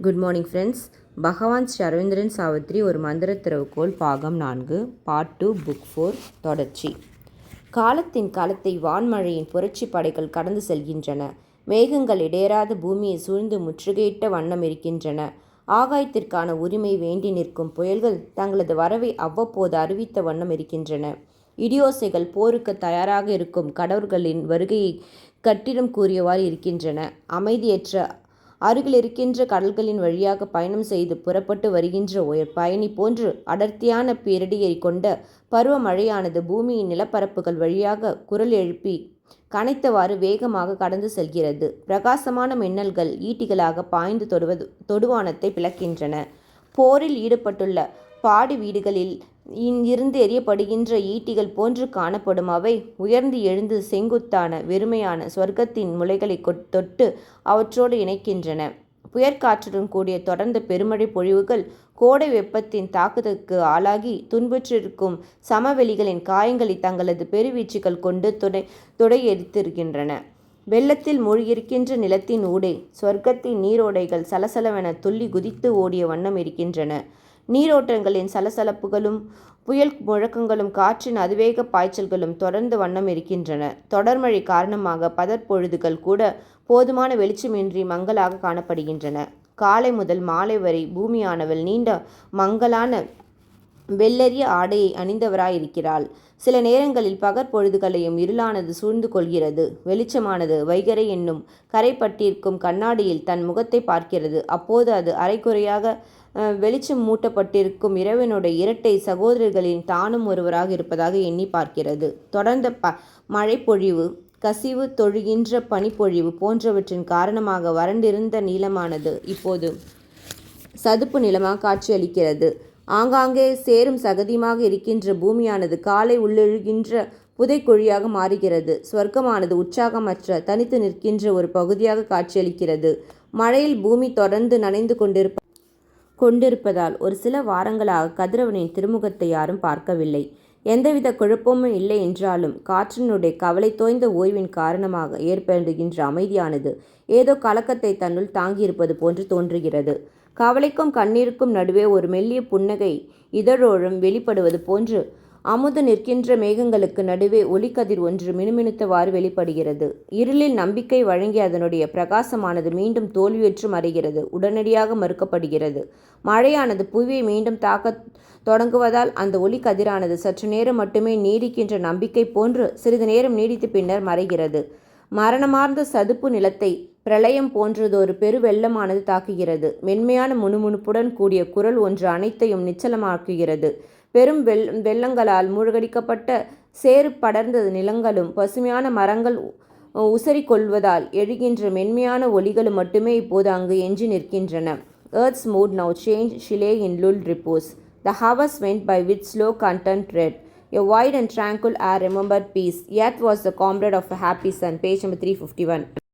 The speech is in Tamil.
குட் மார்னிங் ஃப்ரெண்ட்ஸ் பகவான் ஸ்ரீ அரவிந்திரன் சாவித்ரி ஒரு மந்திர திறவுகோள் பாகம் நான்கு பார்ட் டூ புக் ஃபோர் தொடர்ச்சி. காலத்தின் காலத்தை வான்மழையின் புரட்சி படைகள் கடந்து செல்கின்றன. மேகங்கள் இடையராத பூமியை சூழ்ந்து முற்றுகையிட்ட வண்ணம் இருக்கின்றன. ஆகாயத்திற்கான உரிமை வேண்டி நிற்கும் புயல்கள் தங்களது வரவை அவ்வப்போது அறிவித்த வண்ணம் இருக்கின்றன. இடியோசைகள் போருக்கு தயாராக இருக்கும் கடவுள்களின் வருகையை கட்டிடம் கூறியவாறு இருக்கின்றன. அமைதியற்ற அருகில் இருக்கின்ற கடல்களின் வழியாக பயணம் செய்து புறப்பட்டு வருகின்ற ஒரு பயணி போன்று அடர்த்தியான பேரிடியை கொண்ட பருவமழையானது பூமியின் நிலப்பரப்புகள் வழியாக குரல் எழுப்பி கனைத்தவாறு வேகமாக கடந்து செல்கிறது. பிரகாசமான மின்னல்கள் ஈட்டிகளாக பாய்ந்து தொடுவது தொடுவானத்தை பிளக்கின்றன. போரில் ஈடுபட்டுள்ள பாடி வீடுகளில் இருந்து எரியப்படுகின்ற ஈட்டிகள் போன்று காணப்படும் அவை. உயர்ந்து எழுந்து செங்குத்தான வெறுமையான சொர்க்கத்தின் முளைகளை தொட்டு அவற்றோடு இணைக்கின்றன. புயற்காற்றுடன் கூடிய தொடர்ந்த பெருமழை பொழிவுகள் கோடை வெப்பத்தின் தாக்குதலுக்கு ஆளாகி துன்புற்றிருக்கும் சமவெளிகளின் காயங்களை தங்களது பெருவீச்சுகள் கொண்டு துடை துடையெடுத்திருக்கின்றன வெள்ளத்தில் மூழ்கியிருக்கின்ற நிலத்தின் ஊடே சொர்க்கத்தின் நீரோடைகள் சலசலவென துள்ளி குதித்து ஓடிய வண்ணம் இருக்கின்றன. நீரோட்டங்களின் சலசலப்புகளும் புயல் முழக்கங்களும் காற்றின் அதிவேக பாய்ச்சல்களும் தொடர்ந்து வண்ணம் இருக்கின்றன. தொடர்மழை காரணமாக பதற்பொழுதுகள் கூட போதுமான வெளிச்சமின்றி மங்களாக காணப்படுகின்றன. காலை முதல் மாலை வரை பூமியானவள் நீண்ட மங்கலான வெள்ளரிய ஆடையை அணிந்தவராயிருக்கிறாள். சில நேரங்களில் பகற்பொழுதுகளையும் இருளானது சூழ்ந்து கொள்கிறது. வெளிச்சமானது வைகரை என்னும் கரைப்பட்டிருக்கும் கண்ணாடியில் தன் முகத்தை பார்க்கிறது. அப்போது அது அரைக்குறையாக வெளிச்சம் மூட்டப்பட்டிருக்கும் இரவனுடைய இரட்டை சகோதரர்களின் தானும் ஒருவராக இருப்பதாக எண்ணி பார்க்கிறது. தொடர்ந்த ப மழைப்பொழிவு கசிவு தொழுகின்ற பனிப்பொழிவு போன்றவற்றின் காரணமாக வறண்டிருந்த நீளமானது இப்போது சதுப்பு நிலமாக காட்சியளிக்கிறது. ஆங்காங்கே சேரும் சகதியுமாக இருக்கின்ற பூமியானது காலை உள்ளெழுகின்ற புதைக்குழியாக மாறுகிறது. ஸ்வர்க்கமானது உற்சாகமற்ற தனித்து நிற்கின்ற ஒரு பகுதியாக காட்சியளிக்கிறது. மழையில் பூமி தொடர்ந்து நனைந்து கொண்டிருப்ப கொண்டிருப்பதால் ஒரு சில வாரங்களாக கதிரவனின் திருமுகத்தை யாரும் பார்க்கவில்லை. எந்தவித குழப்பமும் இல்லை என்றாலும் காற்றினுடைய கவலை தோய்ந்த ஓய்வின் காரணமாக ஏற்படுகின்ற அமைதியானது ஏதோ கலக்கத்தை தன்னுள் தாங்கியிருப்பது போன்று தோன்றுகிறது. கவலைக்கும் கண்ணீருக்கும் நடுவே ஒரு மெல்லிய புன்னகை இதழோழும் வெளிப்படுவது போன்று அமுது நிற்கின்ற மேகங்களுக்கு நடுவே ஒளிக்கதிர் ஒன்று மினுமினுத்தவாறு வெளிப்படுகிறது. இருளில் நம்பிக்கை வழங்கி அதனுடைய பிரகாசமானது மீண்டும் தோல்வியுற்று மறைகிறது. உடனடியாக மறுக்கப்படுகிறது. மழையானது புவியை மீண்டும் தாக்க தொடங்குவதால் அந்த ஒளிக்கதிரானது சற்று நேரம் மட்டுமே நீடிக்கின்ற நம்பிக்கை போன்று சிறிது நேரம் நீடித்து பின்னர் மறைகிறது. மரணமார்ந்த சதுப்பு நிலத்தை பிரளயம் போன்றதொரு பெருவெள்ளமானது தாக்குகிறது மென்மையான முணுமுணுப்புடன் கூடிய குரல் ஒன்று அனைத்தையும் நிச்சலமாக்குகிறது பெரும் வெள் வெள்ளங்களால் மூழ்கடிக்கப்பட்ட சேறு படர்ந்த நிலங்களும் பசுமையான மரங்கள் உசரி கொள்வதால் எழுகின்ற மென்மையான ஒலிகளும் மட்டுமே இப்போது அங்கு எஞ்சி நிற்கின்றன earth's mood now change she lay in lull repose the hours went by with slow content red a white and tranquil are remember peace peace. Yet was the comrade of a happy sun. Page number 351.